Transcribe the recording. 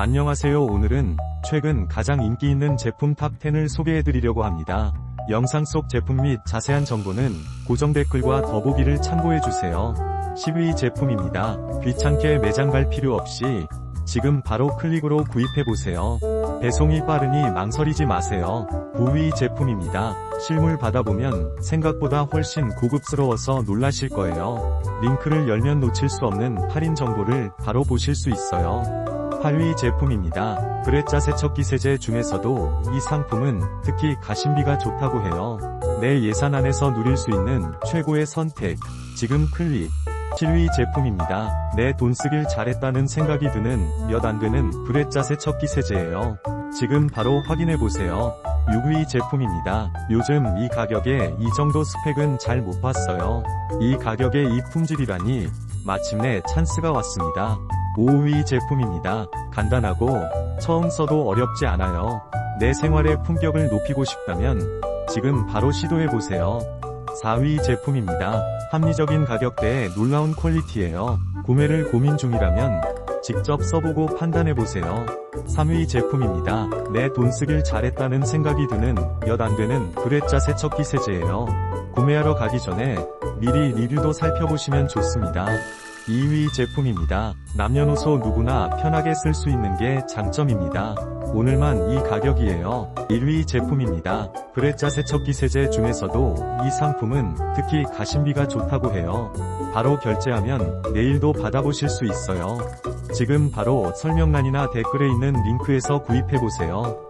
안녕하세요 오늘은 최근 가장 인기 있는 제품 탑10을 소개해드리려고 합니다. 영상 속 제품 및 자세한 정보는 고정 댓글과 더보기를 참고해주세요. 10위 제품입니다. 귀찮게 매장 갈 필요 없이 지금 바로 클릭으로 구입해보세요. 배송이 빠르니 망설이지 마세요. 9위 제품입니다. 실물 받아보면 생각보다 훨씬 고급스러워서 놀라실 거예요. 링크를 열면 놓칠 수 없는 할인 정보를 바로 보실 수 있어요. 8위 제품입니다. 브레짜 세척기 세제 중에서도 이 상품은 특히 가심비가 좋다고 해요. 내 예산 안에서 누릴 수 있는 최고의 선택. 지금 클릭. 7위 제품입니다. 내 돈 쓰길 잘했다는 생각이 드는 몇 안 되는 브레짜 세척기 세제예요. 지금 바로 확인해보세요. 6위 제품입니다. 요즘 이 가격에 이 정도 스펙은 잘 못 봤어요. 이 가격에 이 품질이라니 마침내 찬스가 왔습니다. 5위 제품입니다. 간단하고 처음 써도 어렵지 않아요. 내 생활의 품격을 높이고 싶다면 지금 바로 시도해보세요. 4위 제품입니다. 합리적인 가격대에 놀라운 퀄리티예요. 구매를 고민 중이라면 직접 써보고 판단해보세요. 3위 제품입니다. 내 돈 쓰길 잘했다는 생각이 드는 몇 안되는 브레짜 세척기 세제예요. 구매하러 가기 전에 미리 리뷰도 살펴보시면 좋습니다. 2위 제품입니다. 남녀노소 누구나 편하게 쓸 수 있는 게 장점입니다. 오늘만 이 가격이에요. 1위 제품입니다. 브레짜 세척기 세제 중에서도 이 상품은 특히 가심비가 좋다고 해요. 바로 결제하면 내일도 받아보실 수 있어요. 지금 바로 설명란이나 댓글에 있는 링크에서 구입해보세요.